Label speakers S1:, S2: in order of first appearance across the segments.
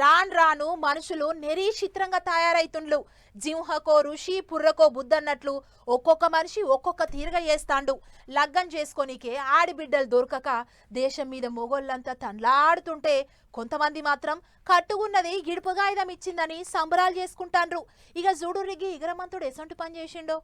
S1: రాన్ రాను మనుషులు నిరీక్షిత్రంగా తయారైతుండ్లు. జింహకో ఋషి పుర్రకో బుద్ధన్నట్లు ఒక్కొక్క మనిషి ఒక్కొక్క తీరుగా చేస్తాండు. లగ్గం చేసుకోనికే ఆడిబిడ్డలు దొరకక దేశం మీద మొగోళ్ళంతా తండ్లాడుతుంటే కొంతమంది మాత్రం కట్టుకున్నది గిడుపుగాయుధం ఇచ్చిందని సంబరాలు చేసుకుంటాండ్రు. ఇక జుడురిగి ఇగరమంతుడు ఎసంటి పని చేసిండో?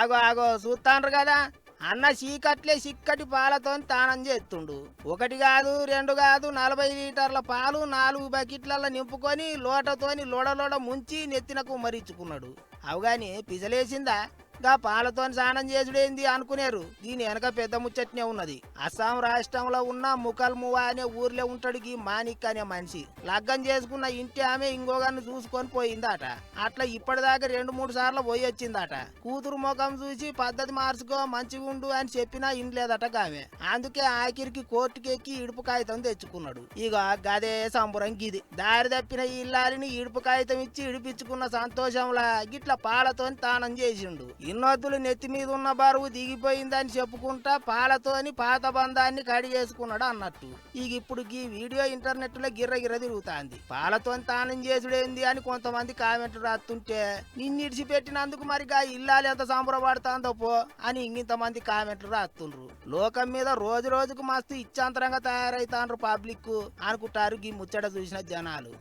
S2: ఆగో ఆగో చూస్తాండ్రు కదా. అన్న చీకట్లే చిక్కటి పాలతో తానం చేస్తుండు. ఒకటి కాదు రెండు కాదు నలభై లీటర్ల పాలు నాలుగు బకెట్లలో నింపుకొని లోటతోని లోడలోడ ముంచి నెత్తినకు మరిచుకున్నాడు అవగాని పిసలేసిందా? గా పాలతో స్నానం చేసుడేంది అనుకునేరు. దీని వెనక పెద్ద ముచ్చట్నే ఉన్నది. అస్సాం రాష్ట్రంలో ఉన్న ముకల్మువా అనే ఊర్లో ఉంటాడు ఈ మానిక్ అనే మనిషి. లగ్గం చేసుకున్న ఇంటి ఆమె ఇంకోగాన్ని చూసుకొని పోయిందట. అట్లా ఇప్పటిదాకా రెండు మూడు సార్లు పోయి వచ్చిందట. కూతురు ముఖం చూసి పద్ధతి మార్చుకో మంచిగా ఉండు అని చెప్పినా ఇంట్లేదట గామె. అందుకే ఆఖరికి కోర్టుకెక్కి ఇడుపు కాగితం తెచ్చుకున్నాడు. ఇక గదే సంబురం గిది. దారి తప్పిన ఈ ఇల్లాలిని ఇడుపు కాగితం ఇచ్చి ఇడిపించుకున్న సంతోషంలా గిట్ల పాలతోని తానం చేసిండు. ఇన్నొద్దులు నెత్తి మీద ఉన్న బరువు దిగిపోయిందని చెప్పుకుంటా పాలతోని పాత బంధాన్ని కడి చేసుకున్నాడు అన్నట్టు. ఇక ఇప్పుడు ఈ వీడియో ఇంటర్నెట్లో గిర్ర గిర్ర తిరుగుతాంది. పాలతోని తానం చేసుడేంది అని కొంతమంది కామెంట్ రాస్తుంటే నిన్ను ఇడిచిపెట్టినందుకు మరిగా ఇల్లాలు ఎంత సంబరపడుతుందో పో అని ఇంకింతమంది కామెంట్లు రాస్తుండ్రు. లోకం మీద రోజు రోజుకు మస్తు ఇచ్చాంతరంగా తయారైతాండ్రు పబ్లిక్ అనుకుంటారు ఈ ముచ్చట చూసిన జనాలు.